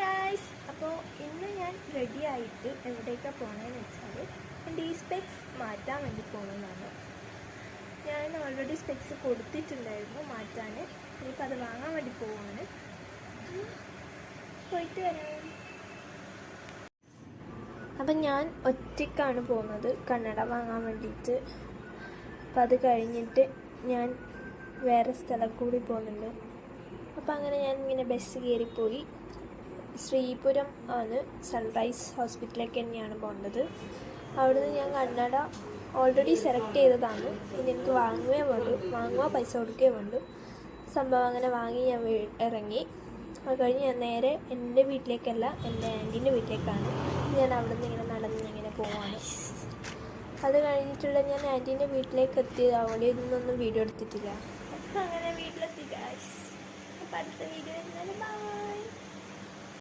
Guys അപ്പോൾ ഇന്ന് ഞാൻ റെഡി ആയിട്ട് എവിടേക്കാണ് പോകണമെന്ന് വെച്ചാൽ എന്റെ ഈ സ്പെക്സ് മാറ്റാൻ വേണ്ടി പോകുന്നതാണ് ഞാൻ ഓൾറെഡി സ്പെക്സ് കൊടുത്തിട്ടുണ്ടായിരുന്നു മാറ്റാൻ. ഇനിയിപ്പോൾ അത് വാങ്ങാൻ വേണ്ടി പോവാണ്. പോയിട്ട് വരാം. അപ്പം ഞാൻ ഒറ്റയ്ക്കാണ് പോകുന്നത്. കണ്ണട വാങ്ങാൻ വേണ്ടിയിട്ട്. അപ്പം അത് കഴിഞ്ഞിട്ട് ഞാൻ വേറെ സ്ഥലം കൂടി പോകുന്നുണ്ട്. അപ്പം അങ്ങനെ ഞാൻ ഇങ്ങനെ ബസ് കയറിപ്പോയി ശ്രീപുരം ആണ് സൺറൈസ് ഹോസ്പിറ്റലിലേക്ക് തന്നെയാണ് പോകേണ്ടത് അവിടുന്ന് ഞാൻ കന്നഡ ഓൾറെഡി സെലക്ട് ചെയ്തതാണ്. ഇനി എനിക്ക് വാങ്ങുകയും വേണ്ടു. വാങ്ങുക പൈസ കൊടുക്കുകയും വേണ്ടു. സംഭവം അങ്ങനെ വാങ്ങി ഞാൻ ഇറങ്ങി. അത് കഴിഞ്ഞ് ഞാൻ നേരെ എന്റെ വീട്ടിലേക്കല്ല എന്റെ ആന്റീന്റെ വീട്ടിലേക്കാണ്. ഞാൻ അവിടെ നിന്ന് ഇങ്ങനെ നടന്ന് ഇങ്ങനെ പോവാണ്. അത് കഴിഞ്ഞിട്ടുള്ള ഞാൻ ആന്റീന്റെ വീട്ടിലേക്ക് എത്തിയത് അവിടെ നിന്നൊന്നും വീഡിയോ എടുത്തിട്ടില്ല. അങ്ങനെ വീട്ടിലെത്തി അപ്പം അടുത്ത വീഡിയോ